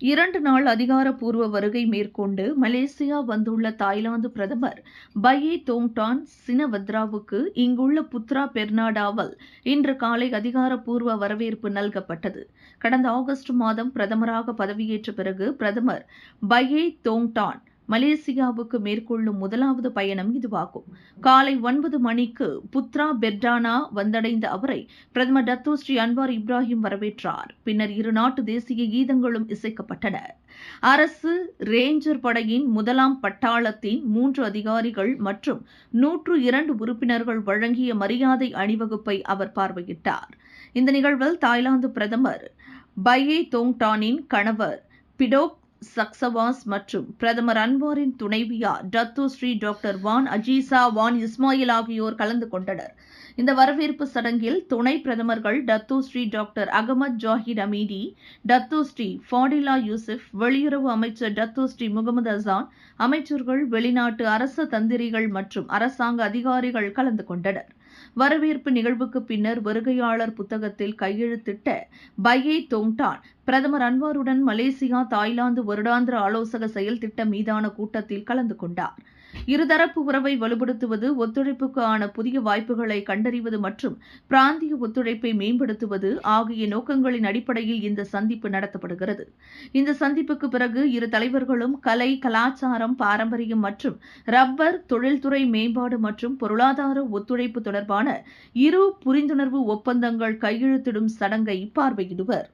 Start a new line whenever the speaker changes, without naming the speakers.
இரண்டு நாள் அதிகாரப்பூர்வ வருகை மேற்கொண்டு மலேசியா வந்துள்ள தாய்லாந்து பிரதமர் பயே தோங்டான் சினவத்ராவுக்கு இங்குள்ள புத்ரா பெர்னாடாவல் இன்று காலை அதிகாரப்பூர்வ வரவேற்பு நல்கப்பட்டது. கடந்த ஆகஸ்ட் மாதம் பிரதமராக பதவியேற்ற பிறகு பிரதமர் பயே தோங்டான் மலேசியாவுக்கு மேற்கொள்ளும் முதலாவது பயணம் இதுவாகும். காலை ஒன்பது மணிக்கு புத்ரா பெர்டானா வந்தடைந்த அவரை பிரதமர் டத்தோ ஸ்ரீ அன்வார் இப்ராஹிம் வரவேற்றார். பின்னர் இரு நாட்டு தேசிய கீதங்களும் இசைக்கப்பட்டன. அரசு ரேஞ்சர் படையின் முதலாம் பட்டாளத்தின் மூன்று அதிகாரிகள் மற்றும் நூற்று இரண்டு உறுப்பினர்கள் வழங்கிய மரியாதை அணிவகுப்பை அவர் பார்வையிட்டார். இந்த நிகழ்வில் தாய்லாந்து பிரதமர் பையே தோங்டானின் கணவர் பிடோக் சக்சவாஸ் மற்றும் பிரதமர் அன்வாரின் துணைவியா Datuk Seri doctor Wan Azizah Wan Ismail ஆகியோர் கலந்து கொண்டனர். இந்த வரவேற்பு சடங்கில் துணை பிரதமர்கள் Datuk Seri doctor Ahmad Zahid Hamidi Datuk Seri Fadillah Yusof வெளியுறவு அமைச்சர் டத்து ஸ்ரீ முகமது அசான் அமைச்சர்கள் வெளிநாட்டு அரச தந்திரிகள் மற்றும் அரசாங்க அதிகாரிகள் கலந்து கொண்டனர். வரவேற்பு நிகழ்வுக்கு பின்னர் வருகையாளர் புத்தகத்தில் கையெழுத்திட்ட பையே தோங்டான் பிரதமர் அன்வாருடன் மலேசியா தாய்லாந்து வருடாந்திர ஆலோசக செயல் திட்டம் மீதான கூட்டத்தில் கலந்து கொண்டார். இருதரப்பு உறவை வலுப்படுத்துவது ஒத்துழைப்புக்கான புதிய வாய்ப்புகளை கண்டறிவது மற்றும் பிராந்திய ஒத்துழைப்பை மேம்படுத்துவது ஆகிய நோக்கங்களின் அடிப்படையில் இந்த சந்திப்பு நடத்தப்படுகிறது. இந்த சந்திப்புக்கு பிறகு இரு தலைவர்களும் கலை கலாச்சாரம் பாரம்பரியம் மற்றும் ரப்பர் தொழில்துறை மேம்பாடு மற்றும் பொருளாதார ஒத்துழைப்பு தொடர்பான இரு புரிந்துணர்வு ஒப்பந்தங்கள் கையெழுத்திடும் சடங்கை பார்வையிடுவர்.